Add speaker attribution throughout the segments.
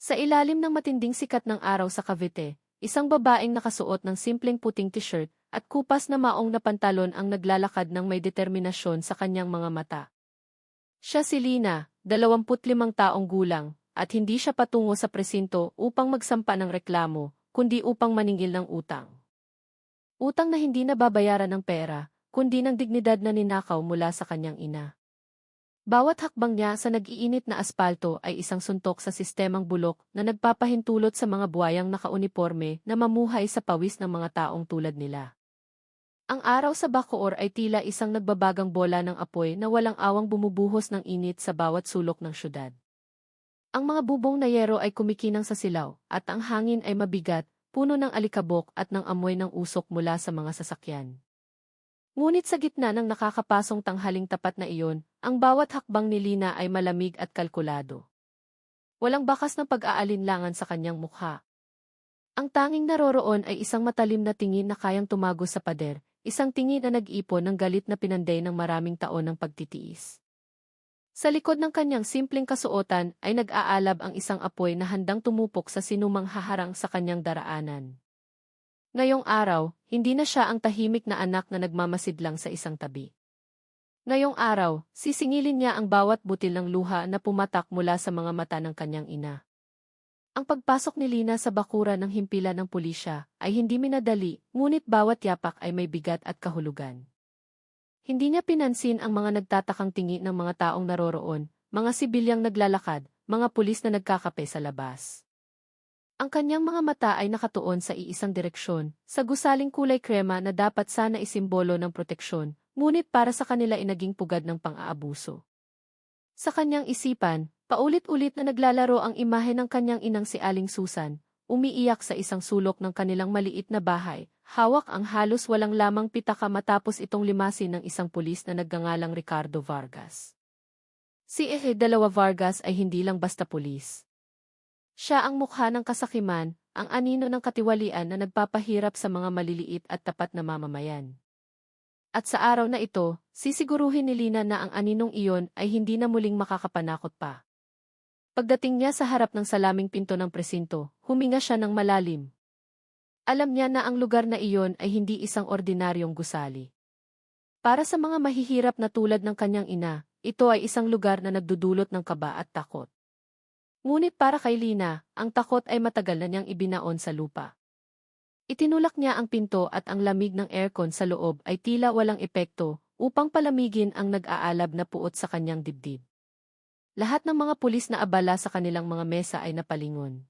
Speaker 1: Sa ilalim ng matinding sikat ng araw sa Cavite, isang babaeng nakasuot ng simpleng puting t-shirt at kupas na maong na pantalon ang naglalakad ng may determinasyon sa kanyang mga mata. Siya si Lina, 25 taong gulang, at hindi siya patungo sa presinto upang magsampa ng reklamo, kundi upang maningil ng utang. Utang na hindi nababayaran ng pera, kundi ng dignidad na ninakaw mula sa kanyang ina. Bawat hakbang niya sa nag-iinit na aspalto ay isang suntok sa sistemang bulok na nagpapahintulot sa mga buwayang nakauniforme na mamuhay sa pawis ng mga taong tulad nila. Ang araw sa Bacoor ay tila isang nagbabagang bola ng apoy na walang awang bumubuhos ng init sa bawat sulok ng syudad. Ang mga bubong na yero ay kumikinang sa silaw, at ang hangin ay mabigat, puno ng alikabok at ng amoy ng usok mula sa mga sasakyan. Ngunit sa gitna ng nakakapasong tanghaling tapat na iyon, ang bawat hakbang ni Lina ay malamig at kalkulado. Walang bakas ng pag-aalinlangan sa kanyang mukha. Ang tanging naroroon ay isang matalim na tingin na kayang tumago sa pader, isang tingin na nag-ipon ng galit na pinanday ng maraming taon ng pagtitiis. Sa likod ng kanyang simpleng kasuotan ay nag-aalab ang isang apoy na handang tumupok sa sinumang haharang sa kanyang daraanan. Ngayong araw, hindi na siya ang tahimik na anak na nagmamasid lang sa isang tabi. Ngayong araw, sisingilin niya ang bawat butil ng luha na pumatak mula sa mga mata ng kanyang ina. Ang pagpasok ni Lina sa bakura ng himpilan ng pulisya ay hindi minadali, ngunit bawat yapak ay may bigat at kahulugan. Hindi niya pinansin ang mga nagtatakang tingi ng mga taong naroroon, mga sibilyang naglalakad, mga pulis na nagkakape sa labas. Ang kanyang mga mata ay nakatuon sa iisang direksyon, sa gusaling kulay krema na dapat sana isimbolo ng proteksyon, ngunit para sa kanila inaging pugad ng pang-aabuso. Sa kanyang isipan, paulit-ulit na naglalaro ang imahe ng kanyang inang si Aling Susan, umiiyak sa isang sulok ng kanilang maliit na bahay, hawak ang halos walang lamang pitaka matapos itong limasin ng isang pulis na naggangalang Ricardo Vargas. Si Ehe Dalawa Vargas ay hindi lang basta pulis. Siya ang mukha ng kasakiman, ang anino ng katiwalian na nagpapahirap sa mga maliliit at tapat na mamamayan. At sa araw na ito, sisiguruhin ni Lina na ang aninong iyon ay hindi na muling makakapanakot pa. Pagdating niya sa harap ng salaming pinto ng presinto, huminga siya ng malalim. Alam niya na ang lugar na iyon ay hindi isang ordinaryong gusali. Para sa mga mahihirap na tulad ng kanyang ina, ito ay isang lugar na nagdudulot ng kaba at takot. Ngunit para kay Lina, ang takot ay matagal na niyang ibinaon sa lupa. Itinulak niya ang pinto at ang lamig ng aircon sa loob ay tila walang epekto upang palamigin ang nag-aalab na puot sa kanyang dibdib. Lahat ng mga pulis na abala sa kanilang mga mesa ay napalingon.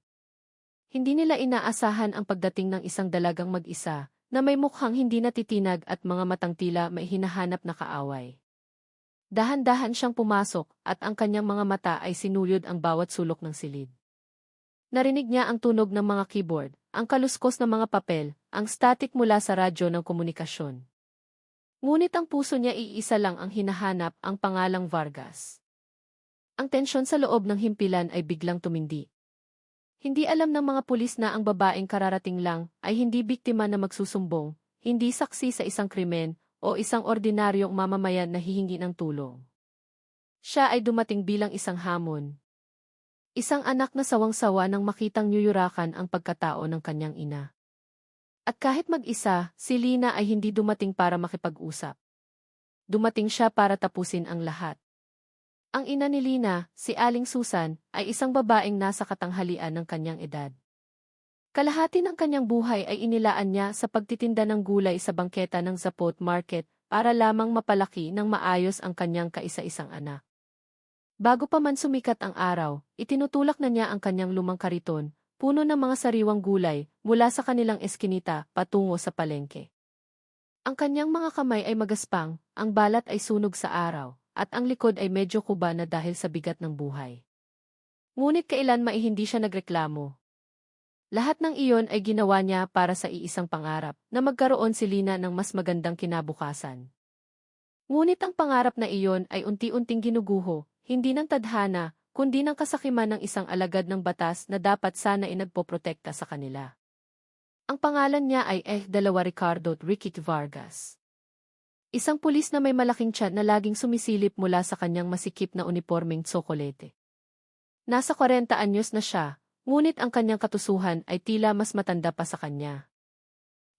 Speaker 1: Hindi nila inaasahan ang pagdating ng isang dalagang mag-isa na may mukhang hindi natitinag at mga matang tila may hinahanap na kaaway. Dahan-dahan siyang pumasok at ang kanyang mga mata ay sinuyod ang bawat sulok ng silid. Narinig niya ang tunog ng mga keyboard, ang kaluskos ng mga papel, ang static mula sa radyo ng komunikasyon. Ngunit ang puso niya iisa lang ang hinahanap ang pangalang Vargas. Ang tensyon sa loob ng himpilan ay biglang tumindi. Hindi alam ng mga pulis na ang babaeng kararating lang ay hindi biktima na magsusumbong, hindi saksi sa isang krimen, o isang ordinaryong mamamayan na hihingi ng tulong. Siya ay dumating bilang isang hamon. Isang anak na sawang-sawa nang makitang nyuyurakan ang pagkatao ng kanyang ina. At kahit mag-isa, si Lina ay hindi dumating para makipag-usap. Dumating siya para tapusin ang lahat. Ang ina ni Lina, si Aling Susan, ay isang babaeng nasa katanghalian ng kanyang edad. Kalahati ng kanyang buhay ay inilaan niya sa pagtitinda ng gulay sa bangketa ng Zapot Market para lamang mapalaki ng maayos ang kanyang kaisa-isang anak. Bago pa man sumikat ang araw, itinutulak na niya ang kanyang lumang kariton, puno ng mga sariwang gulay, mula sa kanilang eskinita patungo sa palengke. Ang kanyang mga kamay ay magaspang, ang balat ay sunog sa araw, at ang likod ay medyo kuba na dahil sa bigat ng buhay. Ngunit kailan mai hindi siya nagreklamo, lahat ng iyon ay ginawa niya para sa iisang pangarap, na magkaroon si Lina ng mas magandang kinabukasan. Ngunit ang pangarap na iyon ay unti-unting ginuguho, hindi ng tadhana, kundi ng kasakiman ng isang alagad ng batas na dapat sana inagpoprotekta sa kanila. Ang pangalan niya ay Eh Dalawa Ricardo Ricky Vargas. Isang pulis na may malaking tiyan na laging sumisilip mula sa kanyang masikip na uniformeng tsokolete. Nasa 40 anyos na siya, ngunit ang kanyang katusuhan ay tila mas matanda pa sa kanya.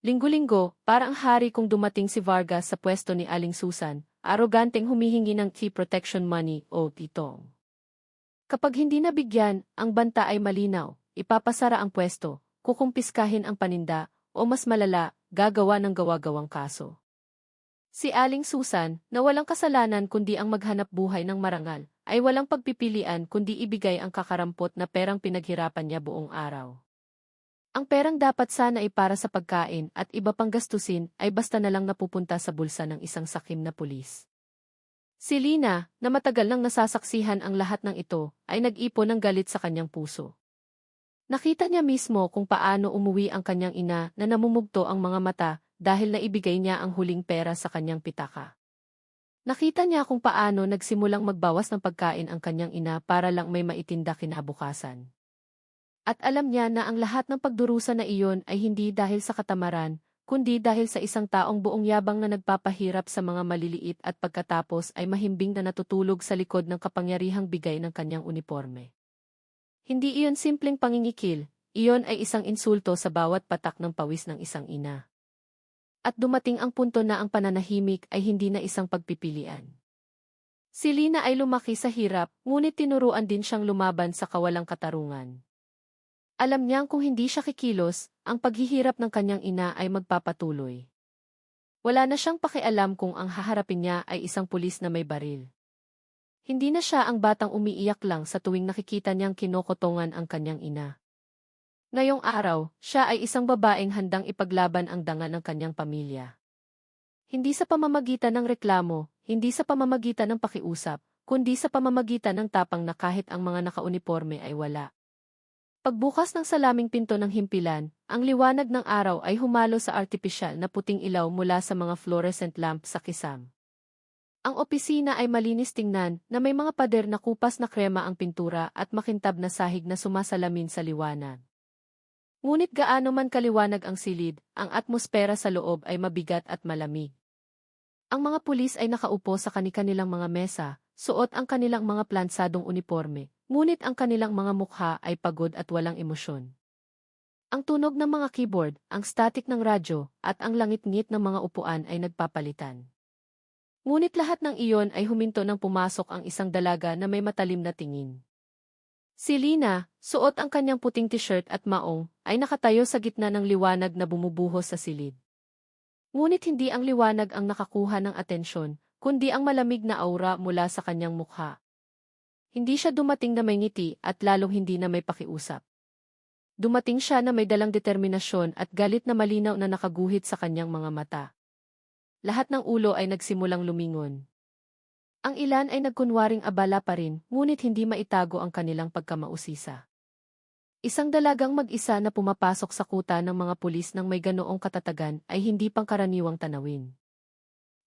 Speaker 1: Linggo-linggo, parang hari kung dumating si Vargas sa pwesto ni Aling Susan, aroganteng humihingi ng key protection money o titong. Kapag hindi nabigyan, ang banta ay malinaw, ipapasara ang pwesto, kukumpiskahin ang paninda, o mas malala, gagawa ng gawa-gawang kaso. Si Aling Susan, na walang kasalanan kundi ang maghanap buhay ng marangal, ay walang pagpipilian kundi ibigay ang kakarampot na perang pinaghirapan niya buong araw. Ang perang dapat sana ay para sa pagkain at iba pang gastusin ay basta na lang napupunta sa bulsa ng isang sakim na pulis. Si Lina, na matagal nang nasasaksihan ang lahat ng ito, ay nag-ipon ng galit sa kanyang puso. Nakita niya mismo kung paano umuwi ang kanyang ina na namumugto ang mga mata dahil naibigay niya ang huling pera sa kanyang pitaka. Nakita niya kung paano nagsimulang magbawas ng pagkain ang kanyang ina para lang may maitinda kinabukasan. At alam niya na ang lahat ng pagdurusa na iyon ay hindi dahil sa katamaran, kundi dahil sa isang taong buong yabang na nagpapahirap sa mga maliliit at pagkatapos ay mahimbing na natutulog sa likod ng kapangyarihang bigay ng kanyang uniforme. Hindi iyon simpleng pangingikil, iyon ay isang insulto sa bawat patak ng pawis ng isang ina. At dumating ang punto na ang pananahimik ay hindi na isang pagpipilian. Si Lina ay lumaki sa hirap, ngunit tinuruan din siyang lumaban sa kawalang katarungan. Alam niyang kung hindi siya kikilos, ang paghihirap ng kanyang ina ay magpapatuloy. Wala na siyang pakialam kung ang haharapin niya ay isang pulis na may baril. Hindi na siya ang batang umiiyak lang sa tuwing nakikita niyang kinokotongan ang kanyang ina. Ngayong araw, siya ay isang babaeng handang ipaglaban ang danga ng kanyang pamilya. Hindi sa pamamagitan ng reklamo, hindi sa pamamagitan ng pakiusap, kundi sa pamamagitan ng tapang na kahit ang mga nakauniforme ay wala. Pagbukas ng salaming pinto ng himpilan, ang liwanag ng araw ay humalo sa artipisyal na puting ilaw mula sa mga fluorescent lamp sa kisam. Ang opisina ay malinis tingnan na may mga pader na kupas na krema ang pintura at makintab na sahig na sumasalamin sa liwanag. Ngunit gaano man kaliwanag ang silid, ang atmosfera sa loob ay mabigat at malamig. Ang mga pulis ay nakaupo sa kanilang mga mesa, suot ang kanilang mga plansadong uniforme, Ngunit ang kanilang mga mukha ay pagod at walang emosyon. Ang tunog ng mga keyboard, ang static ng radyo, at ang langit-ngit ng mga upuan ay nagpapalitan. Ngunit lahat ng iyon ay huminto nang pumasok ang isang dalaga na may matalim na tingin. Si Lina, suot ang kanyang puting t-shirt at maong, ay nakatayo sa gitna ng liwanag na bumubuhos sa silid. Ngunit hindi ang liwanag ang nakakuha ng atensyon, kundi ang malamig na aura mula sa kanyang mukha. Hindi siya dumating na may ngiti at lalong hindi na may pakiusap. Dumating siya na may dalang determinasyon at galit na malinaw na nakaguhit sa kanyang mga mata. Lahat ng ulo ay nagsimulang lumingon. Ang ilan ay nagkunwaring abala pa rin, ngunit hindi maitago ang kanilang pagkamausisa. Isang dalagang mag-isa na pumapasok sa kuta ng mga pulis ng may ganoong katatagan ay hindi pangkaraniwang tanawin.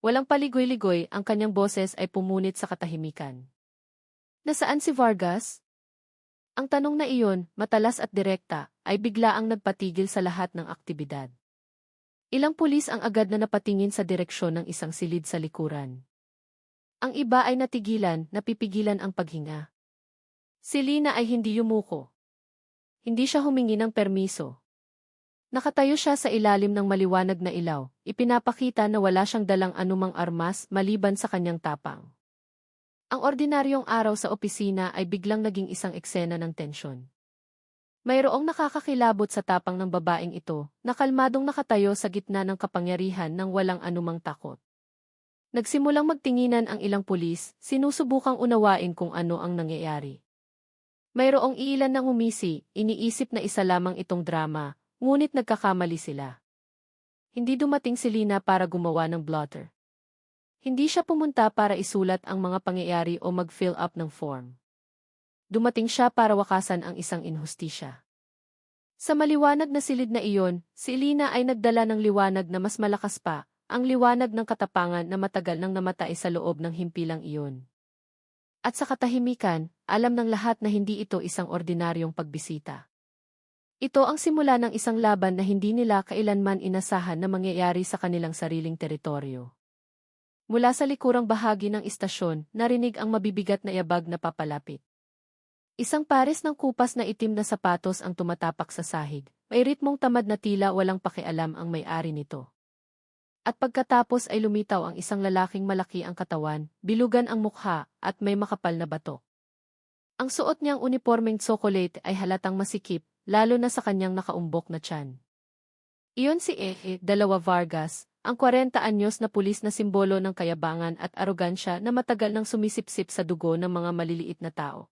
Speaker 1: Walang paligoy-ligoy, ang kanyang boses ay pumunit sa katahimikan. Nasaan si Vargas? Ang tanong na iyon, matalas at direkta, ay bigla ang nagpatigil sa lahat ng aktibidad. Ilang pulis ang agad na napatingin sa direksyon ng isang silid sa likuran. Ang iba ay natigilan, napipigilan ang paghinga. Si Lina ay hindi yumuko. Hindi siya humingi ng permiso. Nakatayo siya sa ilalim ng maliwanag na ilaw, ipinapakita na wala siyang dalang anumang armas maliban sa kanyang tapang. Ang ordinaryong araw sa opisina ay biglang naging isang eksena ng tensyon. Mayroong nakakakilabot sa tapang ng babaeng ito, na kalmadong nakatayo sa gitna ng kapangyarihan ng walang anumang takot. Nagsimulang magtinginan ang ilang pulis, sinusubukang unawain kung ano ang nangyayari. Mayroong iilan ng humisi, iniisip na isa lamang itong drama, ngunit nagkakamali sila. Hindi dumating si Lina para gumawa ng blotter. Hindi siya pumunta para isulat ang mga pangyayari o mag-fill up ng form. Dumating siya para wakasan ang isang inhustisya. Sa maliwanag na silid na iyon, si Elina ay nagdala ng liwanag na mas malakas pa, ang liwanag ng katapangan na matagal nang namatay sa loob ng himpilang iyon. At sa katahimikan, alam ng lahat na hindi ito isang ordinaryong pagbisita. Ito ang simula ng isang laban na hindi nila kailanman inasahan na mangyayari sa kanilang sariling teritoryo. Mula sa likurang bahagi ng istasyon, narinig ang mabibigat na yabag na papalapit. Isang pares ng kupas na itim na sapatos ang tumatapak sa sahig. May ritmong tamad na tila walang pakialam ang may-ari nito. At pagkatapos ay lumitaw ang isang lalaking malaki ang katawan, bilugan ang mukha, at may makapal na bato. Ang suot niyang uniformeng tsokolate ay halatang masikip, lalo na sa kanyang nakaumbok na tiyan. Iyon si Ehe, dalawa Vargas, ang 40 anyos na pulis na simbolo ng kayabangan at arogansya na matagal nang sumisipsip sa dugo ng mga maliliit na tao.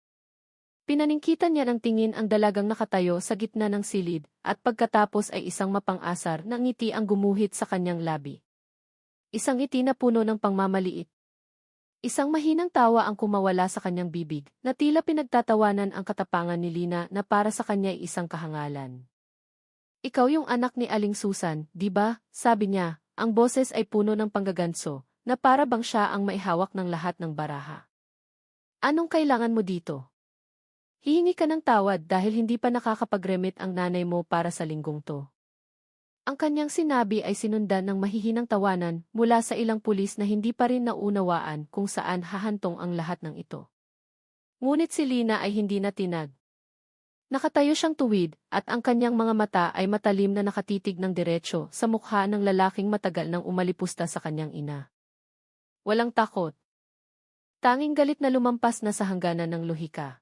Speaker 1: Pinaningkitan niya ng tingin ang dalagang nakatayo sa gitna ng silid, at pagkatapos ay isang mapang-asar na ngiti ang gumuhit sa kanyang labi. Isang ngiti na puno ng pangmamaliit. Isang mahinang tawa ang kumawala sa kanyang bibig, na tila pinagtatawanan ang katapangan ni Lina na para sa kanya ay isang kahangalan. Ikaw yung anak ni Aling Susan, di ba? Sabi niya, ang boses ay puno ng panggaganso, na para bang siya ang maihawak ng lahat ng baraha. Anong kailangan mo dito? Hihingi ka ng tawad dahil hindi pa nakakapag-remit ang nanay mo para sa linggong to. Ang kanyang sinabi ay sinundan ng mahihinang tawanan mula sa ilang pulis na hindi pa rin naunawaan kung saan hahantong ang lahat ng ito. Ngunit si Lina ay hindi natinag. Nakatayo siyang tuwid at ang kanyang mga mata ay matalim na nakatitig ng diretsyo sa mukha ng lalaking matagal nang umalipusta sa kanyang ina. Walang takot. Tanging galit na lumampas na sa hangganan ng lohika.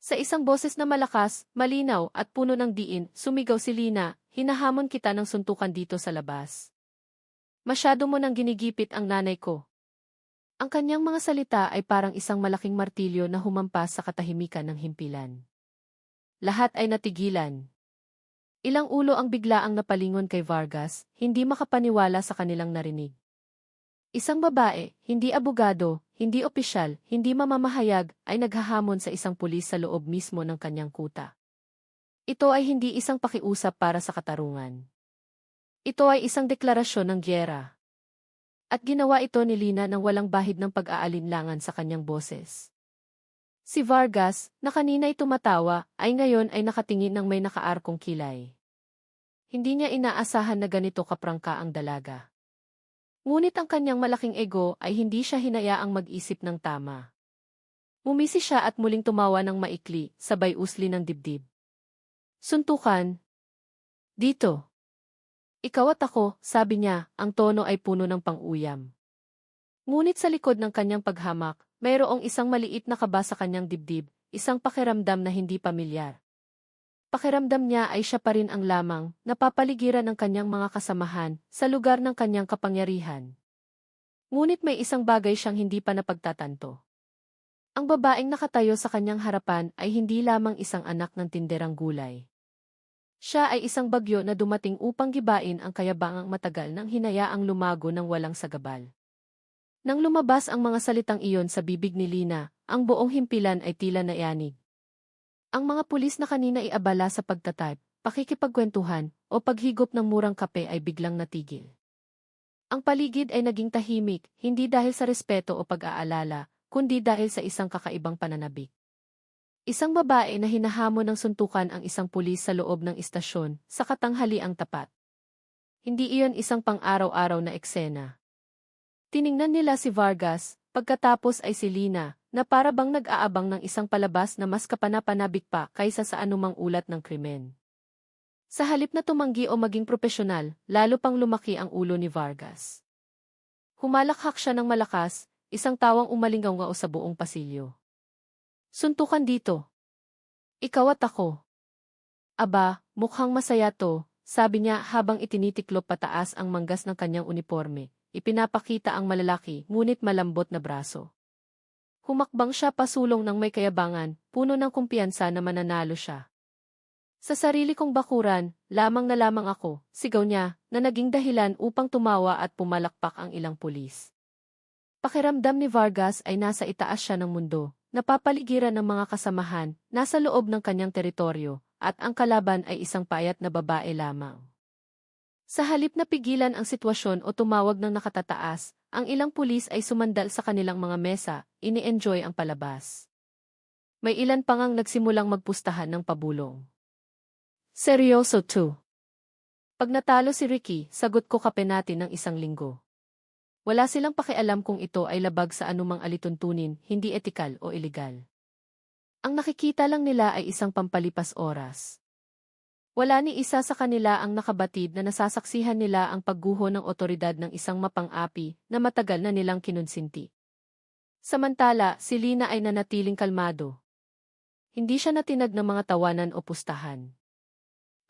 Speaker 1: Sa isang boses na malakas, malinaw at puno ng diin, sumigaw si Lina, hinahamon kita ng suntukan dito sa labas. Masyado mo nang ginigipit ang nanay ko. Ang kanyang mga salita ay parang isang malaking martilyo na humampas sa katahimikan ng himpilan. Lahat ay natigilan. Ilang ulo ang biglaang napalingon kay Vargas, hindi makapaniwala sa kanilang narinig. Isang babae, hindi abogado, hindi opisyal, hindi mamamahayag, ay naghahamon sa isang pulis sa loob mismo ng kanyang kuta. Ito ay hindi isang pakiusap para sa katarungan. Ito ay isang deklarasyon ng gyera. At ginawa ito ni Lina ng walang bahid ng pag-aalinlangan sa kanyang boses. Si Vargas, na kanina'y tumatawa, ay ngayon ay nakatingin ng may nakaarkong kilay. Hindi niya inaasahan na ganito kaprangka ang dalaga. Ngunit ang kanyang malaking ego ay hindi siya hinayaang mag-isip ng tama. Umisi siya at muling tumawa ng maikli, sabay usli ng dibdib. Suntukan. Dito. Ikaw at ako, sabi niya, ang tono ay puno ng pang-uyam. Ngunit sa likod ng kanyang paghamak, mayroong isang maliit na kaba sa kanyang dibdib, isang pakiramdam na hindi pamilyar. Pakiramdam niya ay siya pa rin ang lamang, napapaligiran ng kanyang mga kasamahan, sa lugar ng kanyang kapangyarihan. Ngunit may isang bagay siyang hindi pa napagtatanto. Ang babaeng nakatayo sa kanyang harapan ay hindi lamang isang anak ng tinderang gulay. Siya ay isang bagyo na dumating upang gibain ang kayabangang matagal nang hinayaang lumago ng walang sagabal. Nang lumabas ang mga salitang iyon sa bibig ni Lina, ang buong himpilan ay tila nayanig. Ang mga pulis na kanina iabala sa pagtatype, pakikipagkwentuhan, o paghigop ng murang kape ay biglang natigil. Ang paligid ay naging tahimik, hindi dahil sa respeto o pag-aalala, kundi dahil sa isang kakaibang pananabik. Isang babae na hinahamon ng suntukan ang isang pulis sa loob ng istasyon, sa katanghaliang tapat. Hindi iyon isang pang-araw-araw na eksena. Tiningnan nila si Vargas, pagkatapos ay si Lina, na para bang nag-aabang ng isang palabas na mas kapanapanabik pa kaysa sa anumang ulat ng krimen. Sa halip na tumanggi o maging propesyonal, lalo pang lumaki ang ulo ni Vargas. Humalakhak siya ng malakas, isang tawang umalingaw nga sa buong pasilyo. Suntukan dito. Ikaw at ako. Aba, mukhang masaya to, sabi niya habang itinitiklop pataas ang manggas ng kanyang uniforme. Ipinapakita ang malalaki, ngunit malambot na braso. Humakbang siya pasulong ng may kayabangan, puno ng kumpiyansa na mananalo siya. Sa sarili kong bakuran, lamang na lamang ako, sigaw niya, na naging dahilan upang tumawa at pumalakpak ang ilang pulis. Pakiramdam ni Vargas ay nasa itaas siya ng mundo, napapaligiran ng mga kasamahan, nasa loob ng kanyang teritoryo, at ang kalaban ay isang payat na babae lamang. Sa halip na pigilan ang sitwasyon o tumawag ng nakatataas, ang ilang pulis ay sumandal sa kanilang mga mesa, ini-enjoy ang palabas. May ilan pa ngang nagsimulang magpustahan ng pabulong. Seryoso 2. Pag natalo si Ricky, sagot ko kape natin ng isang linggo. Wala silang pakialam kung ito ay labag sa anumang alituntunin, hindi etikal o ilegal. Ang nakikita lang nila ay isang pampalipas oras. Wala ni isa sa kanila ang nakabatid na nasasaksihan nila ang pagguho ng otoridad ng isang mapang-api na matagal na nilang kinunsinti. Samantala, si Lina ay nanatiling kalmado. Hindi siya natinag ng mga tawanan o pustahan.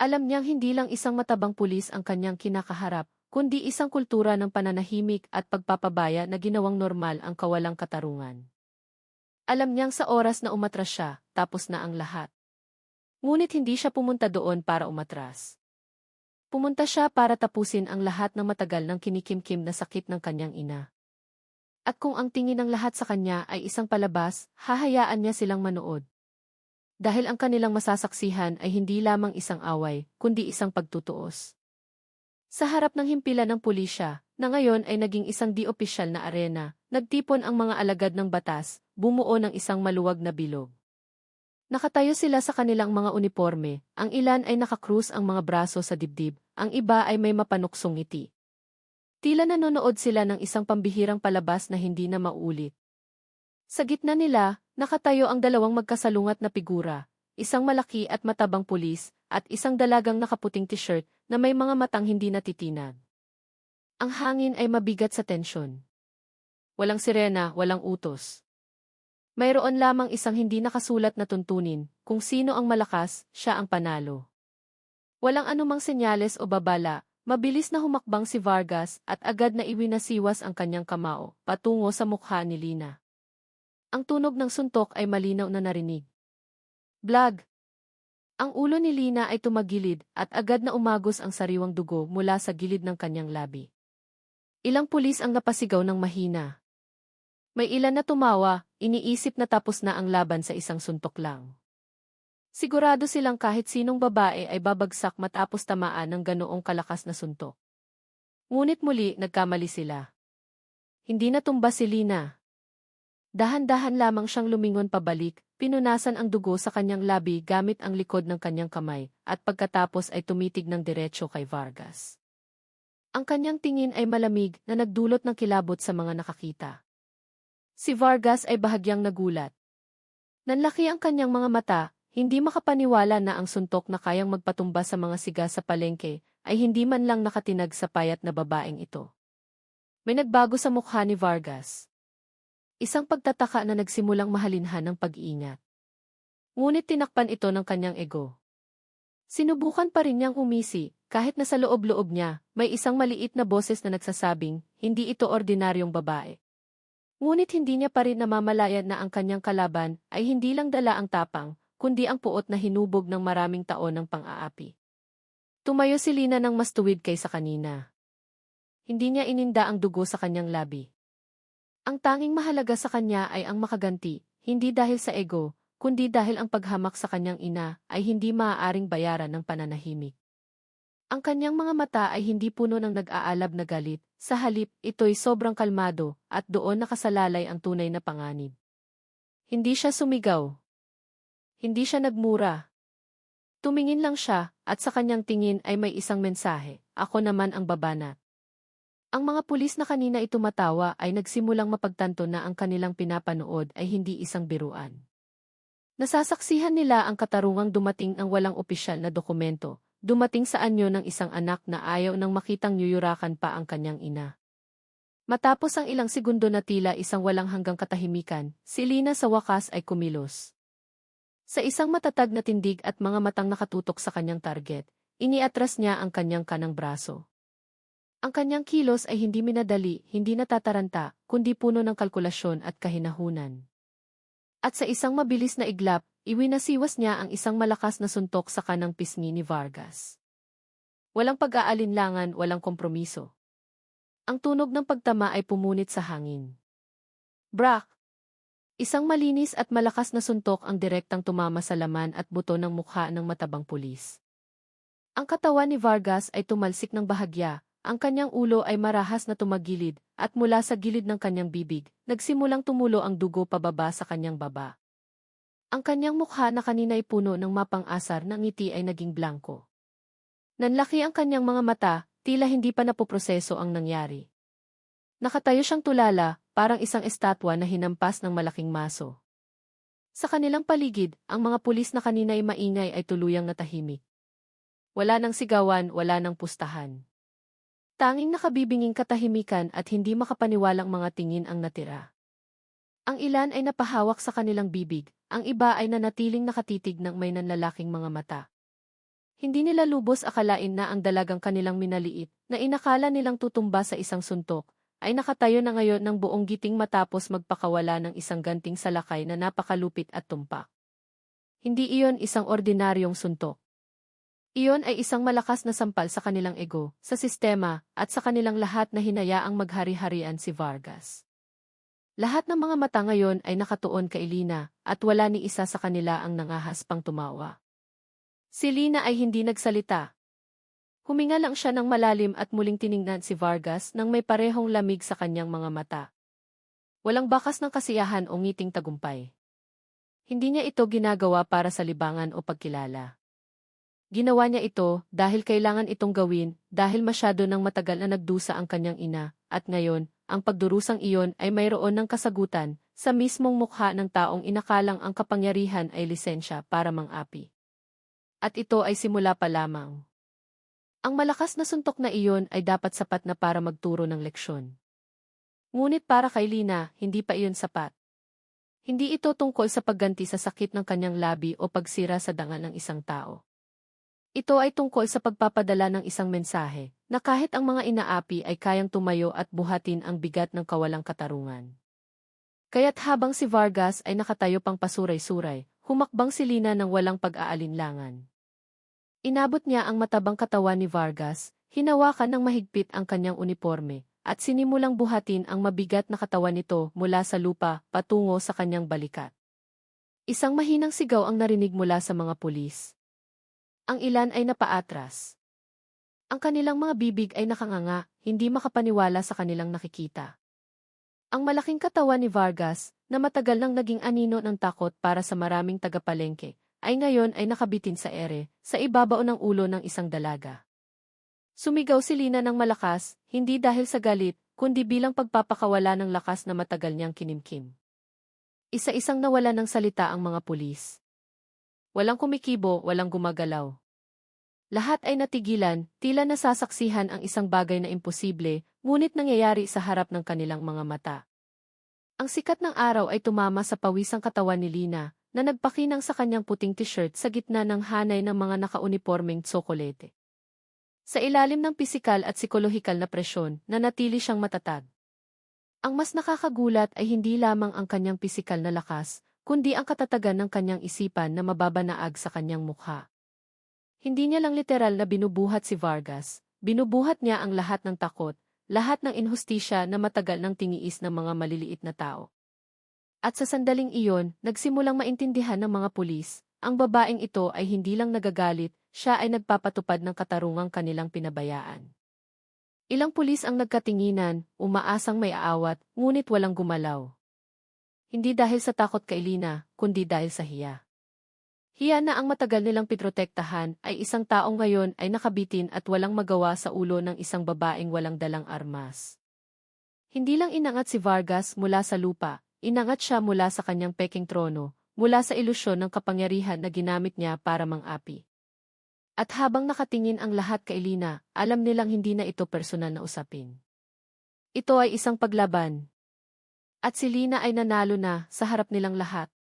Speaker 1: Alam niyang hindi lang isang matabang pulis ang kanyang kinakaharap, kundi isang kultura ng pananahimik at pagpapabaya na ginawang normal ang kawalang katarungan. Alam niyang sa oras na umatras siya, tapos na ang lahat. Ngunit hindi siya pumunta doon para umatras. Pumunta siya para tapusin ang lahat ng matagal ng kinikimkim na sakit ng kanyang ina. At kung ang tingin ng lahat sa kanya ay isang palabas, hahayaan niya silang manood. Dahil ang kanilang masasaksihan ay hindi lamang isang away, kundi isang pagtutuos. Sa harap ng himpilan ng pulisya, na ngayon ay naging isang di-opisyal na arena, nagtipon ang mga alagad ng batas, bumuo ng isang maluwag na bilog. Nakatayo sila sa kanilang mga uniforme, ang ilan ay nakakrus ang mga braso sa dibdib, ang iba ay may mapanuksong ngiti. Tila nanonood sila ng isang pambihirang palabas na hindi na maulit. Sa gitna nila, nakatayo ang dalawang magkasalungat na figura, isang malaki at matabang pulis, at isang dalagang nakaputing t-shirt na may mga matang hindi natitinag. Ang hangin ay mabigat sa tensyon. Walang sirena, walang utos. Mayroon lamang isang hindi nakasulat na tuntunin, kung sino ang malakas, siya ang panalo. Walang anumang senyales o babala, Mabilis na humakbang si Vargas at agad na iwinasiwas ang kanyang kamao, patungo sa mukha ni Lina. Ang tunog ng suntok ay malinaw na narinig. Blag! Ang ulo ni Lina ay tumagilid at agad na umagos ang sariwang dugo mula sa gilid ng kanyang labi. Ilang pulis ang napasigaw ng mahina. May ilan na tumawa, iniisip na tapos na ang laban sa isang suntok lang. Sigurado silang kahit sinong babae ay babagsak matapos tamaan ng ganoong kalakas na suntok. Ngunit muli nagkamali sila. Hindi natumba si Lina. Dahan-dahan lamang siyang lumingon pabalik, pinunasan ang dugo sa kanyang labi gamit ang likod ng kanyang kamay, at pagkatapos ay tumitig ng diretsyo kay Vargas. Ang kanyang tingin ay malamig na nagdulot ng kilabot sa mga nakakita. Si Vargas ay bahagyang nagulat. Nanlaki ang kanyang mga mata, hindi makapaniwala na ang suntok na kayang magpatumba sa mga siga sa palengke ay hindi man lang nakatinag sa payat na babaeng ito. May nagbago sa mukha ni Vargas. Isang pagtataka na nagsimulang mahalinhan ng pag-iingat. Ngunit tinakpan ito ng kanyang ego. Sinubukan pa rin niyang umisi, kahit na sa loob-loob niya, may isang maliit na boses na nagsasabing, hindi ito ordinaryong babae. Ngunit hindi niya pa rin namamalayan na ang kanyang kalaban ay hindi lang dala ang tapang, kundi ang puot na hinubog ng maraming taon ng pang-aapi. Tumayo si Lina ng mas tuwid kaysa kanina. Hindi niya ininda ang dugo sa kanyang labi. Ang tanging mahalaga sa kanya ay ang makaganti, hindi dahil sa ego, kundi dahil ang paghamak sa kanyang ina ay hindi maaaring bayaran ng pananahimik. Ang kanyang mga mata ay hindi puno ng nag-aalab na galit, sa halip ito'y sobrang kalmado at doon nakasalalay ang tunay na panganib. Hindi siya sumigaw, hindi siya nagmura. Tumingin lang siya, at sa kanyang tingin ay may isang mensahe, ako naman ang babanat. Ang mga pulis na kanina ito matawa ay nagsimulang mapagtanto na ang kanilang pinapanood ay hindi isang biruan. Nasasaksihan nila ang katarungang dumating ng walang opisyal na dokumento, dumating sa anyo ng isang anak na ayaw nang makitang yuyurakan pa ang kanyang ina. Matapos ang ilang segundo na tila isang walang hanggang katahimikan, si Lina sa wakas ay kumilos. Sa isang matatag na tindig at mga matang nakatutok sa kanyang target, iniatras niya ang kanyang kanang braso. Ang kanyang kilos ay hindi minadali, hindi natataranta, kundi puno ng kalkulasyon at kahinahunan. At sa isang mabilis na iglap, iwinasiwas niya ang isang malakas na suntok sa kanang pisngi ni Vargas. Walang pag-aalinlangan, walang kompromiso. Ang tunog ng pagtama ay pumunit sa hangin. Brak! Isang malinis at malakas na suntok ang direktang tumama sa laman at buto ng mukha ng matabang pulis. Ang katawan ni Vargas ay tumalsik ng bahagya, ang kanyang ulo ay marahas na tumagilid, at mula sa gilid ng kanyang bibig, nagsimulang tumulo ang dugo pababa sa kanyang baba. Ang kanyang mukha na kanina ay puno ng mapang-asar na ngiti ay naging blanko. Nanlaki ang kanyang mga mata, tila hindi pa napoproseso ang nangyari. Nakatayo siyang tulala, parang isang estatwa na hinampas ng malaking maso. Sa kanilang paligid, ang mga pulis na kanina'y maingay ay tuluyang natahimik. Wala nang sigawan, wala nang pustahan. Tanging nakabibinging katahimikan at hindi makapaniwalang mga tingin ang natira. Ang ilan ay napahawak sa kanilang bibig, ang iba ay nanatiling nakatitig ng may nanlalaking mga mata. Hindi nila lubos akalain na ang dalagang kanilang minaliit, na inakala nilang tutumba sa isang suntok, ay nakatayo na ngayon ng buong giting matapos magpakawala ng isang ganting salakay na napakalupit at tumpak. Hindi iyon isang ordinaryong suntok. Iyon ay isang malakas na sampal sa kanilang ego, sa sistema, at sa kanilang lahat na hinayaang maghari-harian si Vargas. Lahat ng mga mata ngayon ay nakatuon kay Lina, at wala ni isa sa kanila ang nangahas pang tumawa. Si Lina ay hindi nagsalita, Huminga lang siya ng malalim at muling tiningnan si Vargas nang may parehong lamig sa kanyang mga mata. Walang bakas ng kasiyahan o ngiting tagumpay. Hindi niya ito ginagawa para sa libangan o pagkilala. Ginawa niya ito dahil kailangan itong gawin dahil masyado nang matagal na nagdusa ang kanyang ina at ngayon, ang pagdurusang iyon ay mayroon ng kasagutan sa mismong mukha ng taong inakalang ang kapangyarihan ay lisensya para mang-api. At ito ay simula pa lamang. Ang malakas na suntok na iyon ay dapat sapat na para magturo ng leksyon. Ngunit para kay Lina, hindi pa iyon sapat. Hindi ito tungkol sa pagganti sa sakit ng kanyang labi o pagsira sa danga ng isang tao. Ito ay tungkol sa pagpapadala ng isang mensahe na kahit ang mga inaapi ay kayang tumayo at buhatin ang bigat ng kawalang katarungan. Kaya't habang si Vargas ay nakatayo pang pasuray-suray, humakbang si Lina ng walang pag-aalinlangan. Inabot niya ang matabang katawan ni Vargas, hinawakan ng mahigpit ang kanyang uniforme, at sinimulang buhatin ang mabigat na katawan nito mula sa lupa patungo sa kanyang balikat. Isang mahinang sigaw ang narinig mula sa mga pulis. Ang ilan ay napaatras. Ang kanilang mga bibig ay nakanganga, hindi makapaniwala sa kanilang nakikita. Ang malaking katawan ni Vargas, na matagal nang naging anino ng takot para sa maraming tagapalengke, ay ngayon ay nakabitin sa ere, sa ibabaw ng ulo ng isang dalaga. Sumigaw si Lina ng malakas, hindi dahil sa galit, kundi bilang pagpapakawala ng lakas na matagal niyang kinimkim. Isa-isang nawala ng salita ang mga pulis. Walang kumikibo, walang gumagalaw. Lahat ay natigilan, tila nasasaksihan ang isang bagay na imposible, ngunit nangyayari sa harap ng kanilang mga mata. Ang sikat ng araw ay tumama sa pawisang katawan ni Lina, na nagpakinang sa kanyang puting t-shirt sa gitna ng hanay ng mga nakaunipormeng tsokolete. Sa ilalim ng pisikal at psikolohikal na presyon, nanatili siyang matatag. Ang mas nakakagulat ay hindi lamang ang kanyang pisikal na lakas, kundi ang katatagan ng kanyang isipan na mababanaag sa kanyang mukha. Hindi niya lang literal na binubuhat si Vargas, binubuhat niya ang lahat ng takot, lahat ng inhustisya na matagal ng tiniis ng mga maliliit na tao. At sa sandaling iyon, nagsimulang maintindihan ng mga pulis, ang babaeng ito ay hindi lang nagagalit, siya ay nagpapatupad ng katarungang kanilang pinabayaan. Ilang pulis ang nagkatinginan, umaasang may aawat, ngunit walang gumalaw. Hindi dahil sa takot kay Lina, kundi dahil sa hiya. Hiya na ang matagal nilang pitrotektahan ay isang taong ngayon ay nakabitin at walang magawa sa ulo ng isang babaeng walang dalang armas. Hindi lang inangat si Vargas mula sa lupa, Inangat siya mula sa kanyang peking trono, mula sa ilusyon ng kapangyarihan na ginamit niya para mang-api. At habang nakatingin ang lahat kay Lina, alam nilang hindi na ito personal na usapin. Ito ay isang paglaban. At si Lina ay nanalo na sa harap nilang lahat.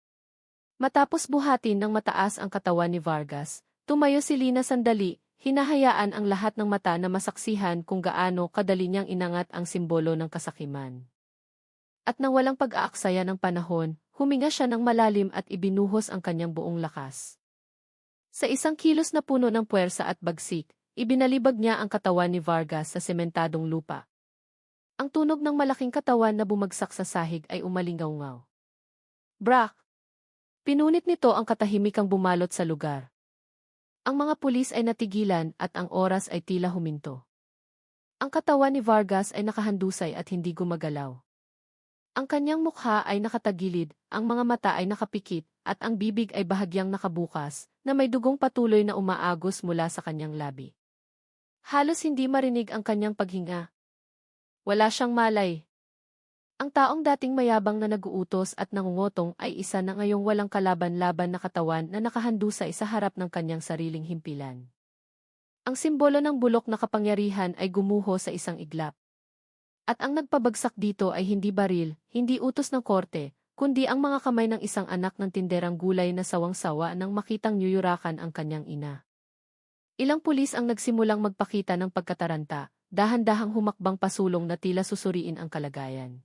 Speaker 1: Matapos buhatin ng mataas ang katawan ni Vargas, tumayo si Lina sandali, hinahayaan ang lahat ng mata na masaksihan kung gaano kadali niyang inangat ang simbolo ng kasakiman at nang walang pag-aaksaya ng panahon, huminga siya ng malalim at ibinuhos ang kanyang buong lakas. Sa isang kilos na puno ng puwersa at bagsik, ibinalibag niya ang katawan ni Vargas sa sementadong lupa. Ang tunog ng malaking katawan na bumagsak sa sahig ay umalingaw-ngaw. Brak! Pinunit nito ang katahimikang bumalot sa lugar. Ang mga pulis ay natigilan at ang oras ay tila huminto. Ang katawan ni Vargas ay nakahandusay at hindi gumagalaw. Ang kanyang mukha ay nakatagilid, ang mga mata ay nakapikit, at ang bibig ay bahagyang nakabukas, na may dugong patuloy na umaagos mula sa kanyang labi. Halos hindi marinig ang kanyang paghinga. Wala siyang malay. Ang taong dating mayabang na naguutos at nangungotong ay isa na ngayong walang kalaban-laban na katawan na nakahandusay sa harap ng kanyang sariling himpilan. Ang simbolo ng bulok na kapangyarihan ay gumuho sa isang iglap. At ang nagpabagsak dito ay hindi baril, hindi utos ng korte, kundi ang mga kamay ng isang anak ng tinderang gulay na sawang-sawa nang makitang nyuyurakan ang kanyang ina. Ilang pulis ang nagsimulang magpakita ng pagkataranta, dahan-dahang humakbang pasulong na tila susuriin ang kalagayan.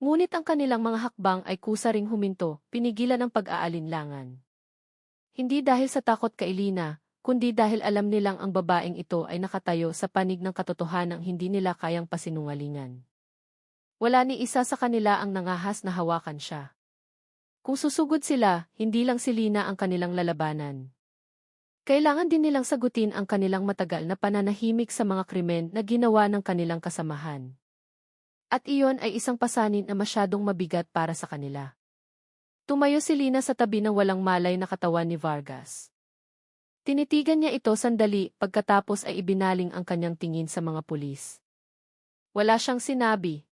Speaker 1: Ngunit ang kanilang mga hakbang ay kusa ring huminto, pinigilan ng pag-aalinlangan. Hindi dahil sa takot kay Lina, kundi dahil alam nilang ang babaeng ito ay nakatayo sa panig ng katotohanang hindi nila kayang pasinungalingan. Wala ni isa sa kanila ang nangahas na hawakan siya. Kung susugod sila, hindi lang si Lina ang kanilang lalabanan. Kailangan din nilang sagutin ang kanilang matagal na pananahimik sa mga krimen na ginawa ng kanilang kasamahan. At iyon ay isang pasanin na masyadong mabigat para sa kanila. Tumayo si Lina sa tabi ng walang malay na katawan ni Vargas. Tinitigan niya ito sandali pagkatapos ay ibinaling ang kanyang tingin sa mga pulis. Wala siyang sinabi.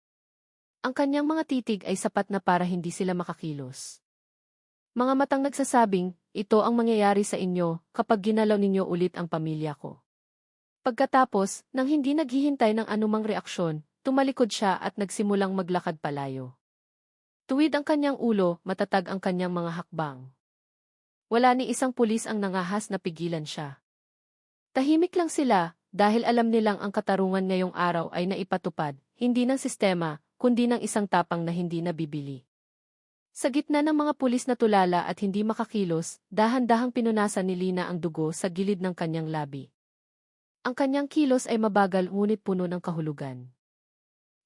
Speaker 1: Ang kanyang mga titig ay sapat na para hindi sila makakilos. Mga matang nagsasabing, ito ang mangyayari sa inyo kapag ginalaw ninyo ulit ang pamilya ko. Pagkatapos, nang hindi naghihintay ng anumang reaksyon, Tumalikod siya at nagsimulang maglakad palayo. Tuwid ang kanyang ulo, matatag ang kanyang mga hakbang. Wala ni isang pulis ang nangahas na pigilan siya. Tahimik lang sila, dahil alam nilang ang katarungan ngayong araw ay naipatupad, hindi ng sistema, kundi ng isang tapang na hindi nabibili. Sa gitna ng mga pulis na tulala at hindi makakilos, dahan-dahang pinunasan ni Lina ang dugo sa gilid ng kanyang labi. Ang kanyang kilos ay mabagal ngunit puno ng kahulugan.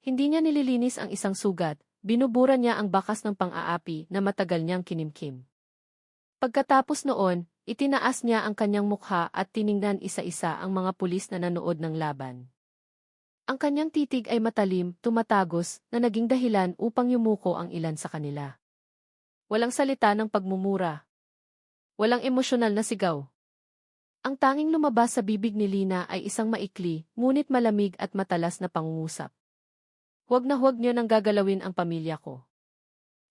Speaker 1: Hindi niya nililinis ang isang sugat, binubura niya ang bakas ng pang-aapi na matagal niyang kinimkim. Pagkatapos noon, itinaas niya ang kanyang mukha at tiningnan isa-isa ang mga pulis na nanood ng laban. Ang kanyang titig ay matalim, tumatagos, na naging dahilan upang yumuko ang ilan sa kanila. Walang salita ng pagmumura. Walang emosyonal na sigaw. Ang tanging lumabas sa bibig ni Lina ay isang maikli, ngunit malamig at matalas na pangungusap. Huwag na huwag niyo nang gagalawin ang pamilya ko.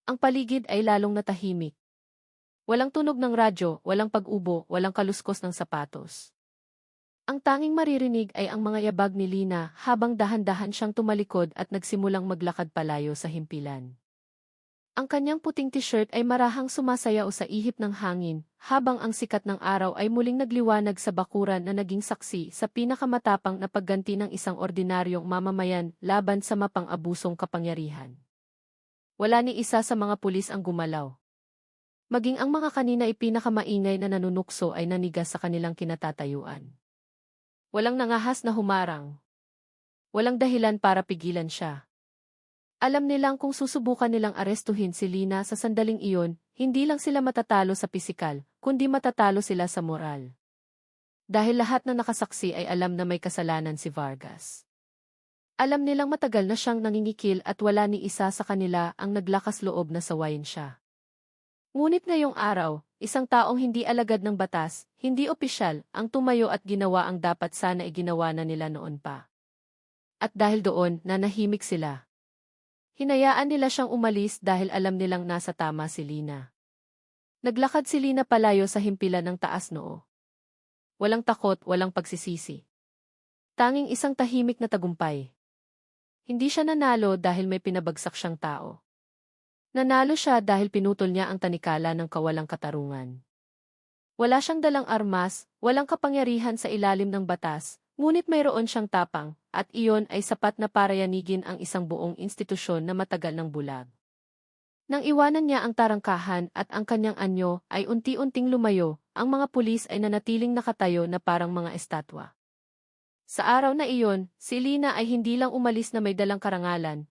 Speaker 1: Ang paligid ay lalong natahimik. Walang tunog ng radyo, walang pag-ubo, walang kaluskos ng sapatos. Ang tanging maririnig ay ang mga yabag ni Lina habang dahan-dahan siyang tumalikod at nagsimulang maglakad palayo sa himpilan. Ang kanyang puting t-shirt ay marahang sumasayaw sa ihip ng hangin, habang ang sikat ng araw ay muling nagliwanag sa bakuran na naging saksi sa pinakamatapang na pagganti ng isang ordinaryong mamamayan laban sa mapang-abusong kapangyarihan. Wala ni isa sa mga pulis ang gumalaw. Maging ang mga kanina ipinakamaingay na nanunukso ay nanigas sa kanilang kinatatayuan. Walang nangahas na humarang. Walang dahilan para pigilan siya. Alam nilang kung susubukan nilang arestuhin si Lina sa sandaling iyon, hindi lang sila matatalo sa pisikal, kundi matatalo sila sa moral. Dahil lahat na nakasaksi ay alam na may kasalanan si Vargas. Alam nilang matagal na siyang nangingikil at wala ni isa sa kanila ang naglakas loob na sawayin siya. Ngunit ngayong araw, isang taong hindi alagad ng batas, hindi opisyal, ang tumayo at ginawa ang dapat sana iginawa na nila noon pa. At dahil doon, nanahimik sila. Hinayaan nila siyang umalis dahil alam nilang nasa tama si Lina. Naglakad si Lina palayo sa himpilan ng taas noo. Walang takot, walang pagsisisi. Tanging isang tahimik na tagumpay. Hindi siya nanalo dahil may pinabagsak siyang tao. Nanalo siya dahil pinutol niya ang tanikala ng kawalang katarungan. Wala siyang dalang armas, walang kapangyarihan sa ilalim ng batas, Ngunit mayroon siyang tapang, at iyon ay sapat na para yanigin ang isang buong institusyon na matagal ng bulag. Nang iwanan niya ang tarangkahan at ang kanyang anyo ay unti-unting lumayo, ang mga pulis ay nanatiling nakatayo na parang mga estatwa. Sa araw na iyon, si Lina ay hindi lang umalis na may dalang karangalan,